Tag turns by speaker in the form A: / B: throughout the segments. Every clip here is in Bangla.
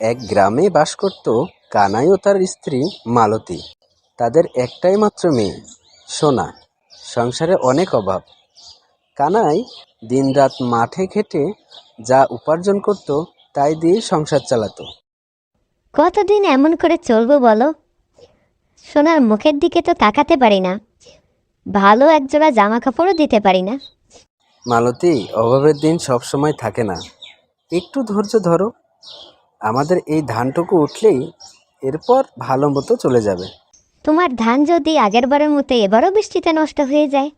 A: এক গ্রামে বাস করত কানাই ও তার স্ত্রী মালতী। তাদের একটাই মাত্র মেয়ে সোনা। সংসারে অনেক অভাব। কানাই দিনরাত মাঠে খেটে যা উপার্জন করত তাই দিয়ে সংসার চালাতো।
B: কতদিন এমন করে চলবো বলো? সোনার মুখের দিকে তো তাকাতে পারি না। ভালো একজোড়া জামা কাপড়ও দিতে পারি না।
A: মালতী অভাবের দিন সব সময় থাকে না। একটু ধৈর্য ধরো। আমাদের এই ধানটুকু উঠলেই এরপর ভালো মতো চলে যাবে।
B: তোমার ধান যদি আগের বারের মতো এবারও বৃষ্টিতে নষ্ট হয়ে যায়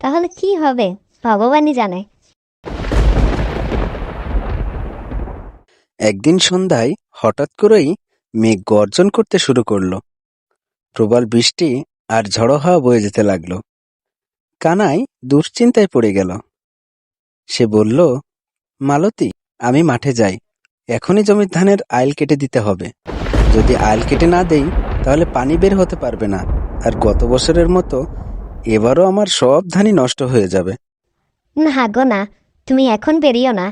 B: তাহলে কি হবে? ভগবানই জানে।
A: একদিন সন্ধ্যায় হঠাৎ করেই মেঘ গর্জন করতে শুরু করল। প্রবল বৃষ্টি আর ঝড়ো হাওয়া বয়ে যেতে লাগল। কানাই দুশ্চিন্তায় পড়ে গেল। সে বলল মালতী আমি মাঠে যাই। এখনই জমির ধানের আইল কেটে দিতে হবে। যদি আইল কেটে না দেই তাহলে পানি বের হতে পারবে না। আর গত বছরের মতো এবারও আমার সব ধানই নষ্ট হয়ে যাবে।
B: না গো না তুমি এখন বেরিও না।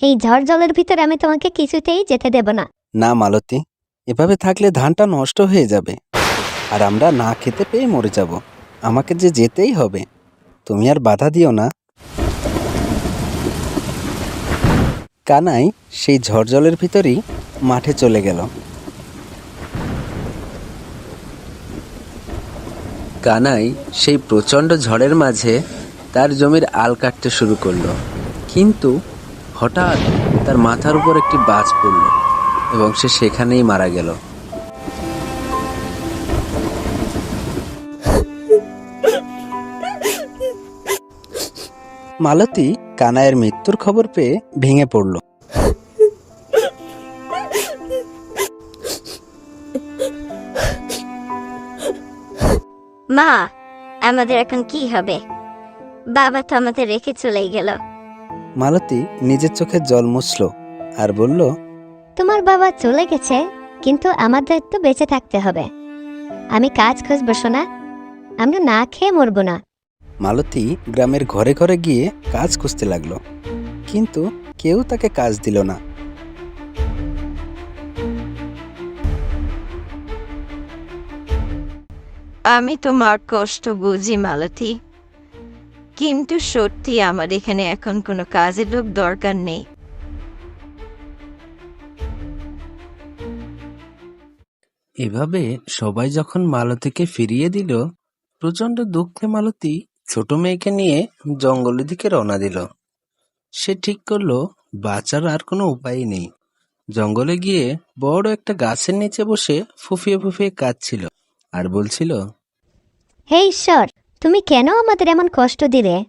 B: এই ঝড় জলের ভিতরে আমি তোমাকে কিছুতেই যেতে দেব না।
A: না মালতী এভাবে থাকলে ধানটা নষ্ট হয়ে যাবে। আর আমরা না খেতে পেয়ে মরে যাব। আমাকে যে যেতেই হবে তুমি আর বাধা দিও না। কানাই সেই ঝড় জলের ভিতরেই মাঠে চলে গেল। কানাই সেই প্রচণ্ড ঝড়ের মাঝে তার জমির আল কাটতে শুরু করল। কিন্তু হঠাৎ তার মাথার উপর একটি বাজ পড়ল এবং সে সেখানেই মারা গেল। মালতী কানাইয়ের মৃত্যুর খবর পেয়ে ভেঙে পড়ল।
B: মা আমাদের এখন কি হবে? বাবা তো আমাদের রেখে চলেই গেল।
A: মালতী নিজের চোখে জল মুছল আর বলল
B: তোমার বাবা চলে গেছে কিন্তু আমাদের তো বেঁচে থাকতে হবে। আমি কাজ খুঁজবো শোনা আমরা না খেয়ে মরবো না।
A: মালতী গ্রামের ঘরে ঘরে গিয়ে কাজ খুঁজতে লাগল কিন্তু কেউ তাকে কাজ দিল না।
C: আমি তোমার কষ্ট বুঝি মালতী। কিন্তু সত্যি আমার এখানে এখন কোনো কাজের লোক দরকার নেই।
A: এভাবে সবাই যখন মালতীকে ফিরিয়ে দিল প্রচণ্ড দুঃখে মালতী ছোট মেয়েকে নিয়ে জঙ্গলের দিকে রওনা দিল। সে ঠিক করল বাঁচার আর কোনো উপায় নেই। জঙ্গলে গিয়ে বড় একটা গাছের নিচে বসে ফুফিয়ে ফুফিয়ে কাঁদছিল আর বলছিল
B: হে ঈশ্বর তুমি কেন আমাদের এমন কষ্ট দিলে?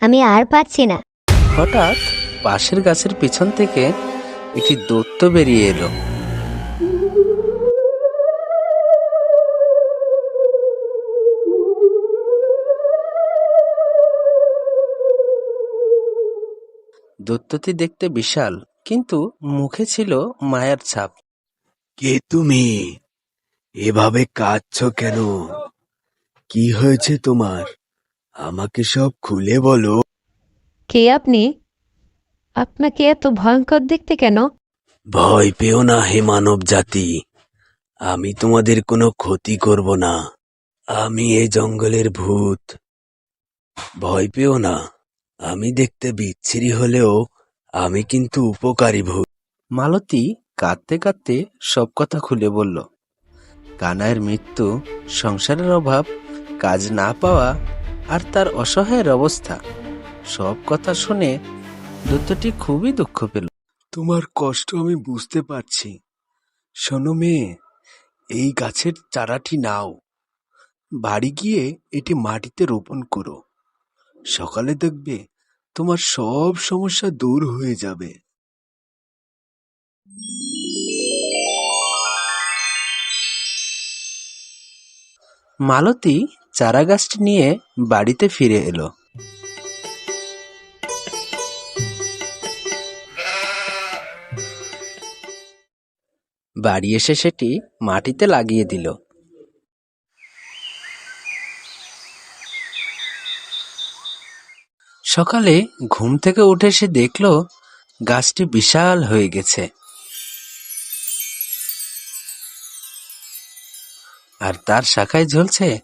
B: আমি আর পারছি না।
A: হঠাৎ পাশের গাছের পিছন থেকে একটি দৈত্য বেরিয়ে এলো। দৈত্যটি দেখতে বিশাল কিন্তু মুখে ছিল মায়ার ছাপ।
D: কে তুমি? এভাবে কাঁদছ কেন? কি হয়েছে তোমার? আমাকে সব খুলে বলো।
E: কে আপনি? আপনাকে এত ভয়ঙ্কর দেখতে কেন?
D: ভয় পেও না হে মানব জাতি। আমি তোমাদের কোনো ক্ষতি করব না। আমি এ জঙ্গলের ভূত। ভয় পেও না। আমি দেখতে বিচ্ছিরি হলেও আমি কিন্তু উপকারী ভূত
A: মালতী কাঁদতে কাঁদতে সব কথা খুলে বলল কানাইয়ের মৃত্যু সংসারের অভাব কাজ না পাওয়া আর তার অসহায়ের অবস্থা সব কথা শুনে দৈত্যটি খুবই দুঃখ পেল।
D: তোমার কষ্ট আমি বুঝতে পারছি। শোনো মেয়ে এই গাছের চারাটি নাও। বাড়ি গিয়ে এটি মাটিতে রোপণ করো। সকালে দেখবে তোমার সব সমস্যা দূর হয়ে যাবে।
A: মালতী চারা গাছটি নিয়ে বাড়িতে ফিরে এলো। বাড়ি এসে সেটি মাটিতে লাগিয়ে দিল। সকালে ঘুম থেকে উঠে সে দেখল গাছটি বিশাল হয়ে গেছে।
F: আর তার শাখায় ঝুলছে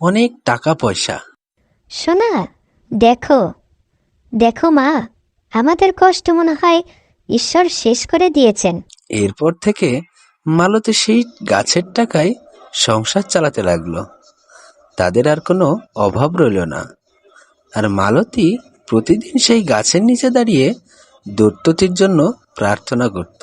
F: অনেক টাকা পয়সা।
B: সোনা দেখো। দেখো মা আমাদের কষ্ট মনে হয় ঈশ্বর শেষ করে দিয়েছেন।
F: এরপর থেকে মালতে সেই গাছের টাকায় সংসার চালাতে লাগল। তাদের আর কোনো অভাব রইল না। আর মালতি প্রতিদিন সেই গাছের নিচে দাঁড়িয়ে দৈত্যটির জন্য প্রার্থনা করত।